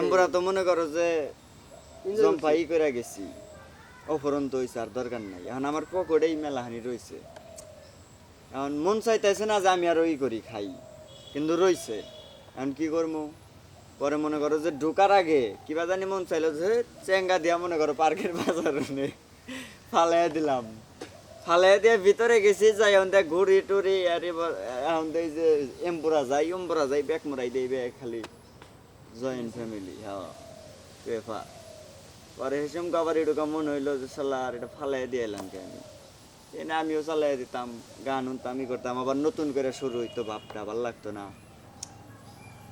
এম্বরা তো মনে করো যে জম্পাই করে গেছি। অফরন্ত হয়েছে আর দরকার নাই। এখন আমার পকেটেই মেলাহানি রয়েছে এখন মন চাইতেছে না যে আমি আর ওই করি খাই কিন্তু রইছে। এখন কি করব পরে মনে করো যে ঢোকার আগে কিবা জানি মন চাইলো যে চেঙ্গা দিয়া মনে করো পার্কের বাজার ফালাই দিলাম। ফালাই দিয়ে ভিতরে গেছি যাই এখন দেখ ঘুরি টুরি আর এখন যে এম্পুরা যাই এম্পুরা যাই ব্যাগ মরাই দেই ব্যাগ খালি। জয়েন্ট ফ্যামিলি হ্যাঁ। পেফা পরে হেসম আবার এটুকু মনে হইল যে সাল্লাহ আর এটা ফালাই দিয়ে এলাম কে আমি? এনে আমিও চালাই দিতাম গান শুনতাম ই করতাম। আবার নতুন করে শুরু হইতো ভাবটা ভালো লাগতো না।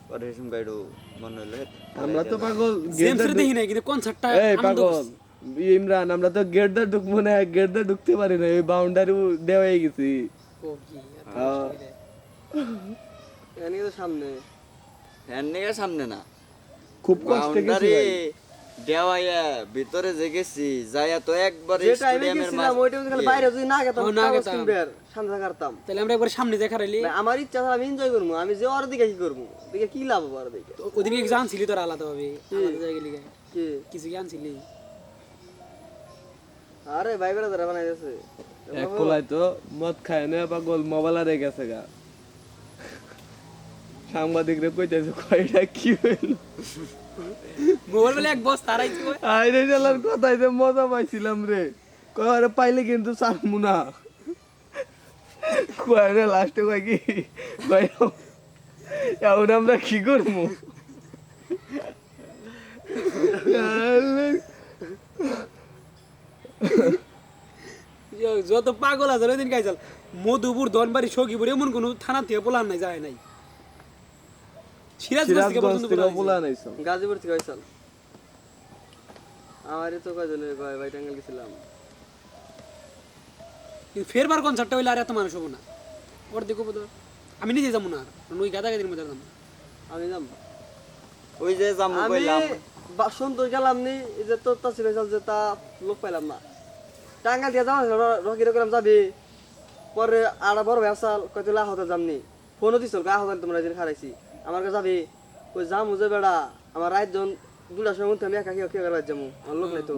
পরে হেসম একটু মনে হইল আমরা তো পাগল দেখি নাই কিন্তু কনসার্টটা এই পাগল ইমরান আমরা তো গেটটা ঢুকবো না গেটটা ঢুকতে পারি না এই বাউন্ডারি দেওয়া হয়ে গেছি। হ্যাঁ। তো সামনে। ফ্যান নিয়ে সামনে না। খুব কষ্টে গেছি দেওয়াইয়া ভিতরে যে গেছি যাইয়া তো একবারে যে টাইমে স্টেডিয়ামের গেছিলাম ওই টাইমে খালি বাইরে যদি না গেতাম না গেতাম। সামনে কাটতাম। তাহলে আমরা একবার সামনে দেখা রাইলি আমার ইচ্ছা আমি এনজয় করব আমি যে ওর দিকে কি করব দিকে কি লাভ হবে ওর দিকে? ওদিনকে কি জানছিলি তোর আলাদা ভাবে আলাদা জায়গায় লিগে কি? কিছু কি আনছিলি? আরে ভাই বেড়া তারা বানাই দিয়েছে এক কোলাই তো মদ খায় না পাগল মোবাইল আর গেছে গা। সাংবাদিকরা কইতেছে কয়টা কি হইল? মোবাইল এক বস তারাই তো আইরে জালার কথাই যে মজা পাইছিলাম রে। কয় পাইলে কিন্তু চানমু না। কয় রে লাস্টে কয় কি? কয় এখন আমরা কি করব? যত পাগল আছে ওই দিন গাইছাল মধুপুর ধনবাড়ি সখীপুর এমন কোনো থানা থেকে পোলার নাই যায় নাই। সিরাজগঞ্জ থেকে পর্যন্ত থেকে পোলা পোলা হয়েছে। গাজীপুর থেকে হয়েছিল আমারই তো কয়জনের কয় ভাই টাঙ্গাল গেছিলাম। কিন্তু ফেরবার কনসার্টটা হইলে আর এত মানুষ হব না। ওর দেখো বোধ আমি নিজে যাব না আর। ওই গাদা গাদির মধ্যে যাব আমি যাম ওই যে আমি কইলাম। সুন্দর গেলাম নি এই যে তোর হয়েছিল যে তা লোক পাইলাম না। টাঙ্গাল দিয়ে যাওয়া রকি রকম যাবি। পরে আর বড় ব্যবসাল কয়তো লাহতে যামনি ফোনও দিছিল গা হতাল তোমরা যেদিন খারাইছি আমার কাছে যাবি? ওই যাম যে বেড়া। আমার রাত জন দুটার সময় আমি একা কি কি যাব। আমার লোক নাই তো।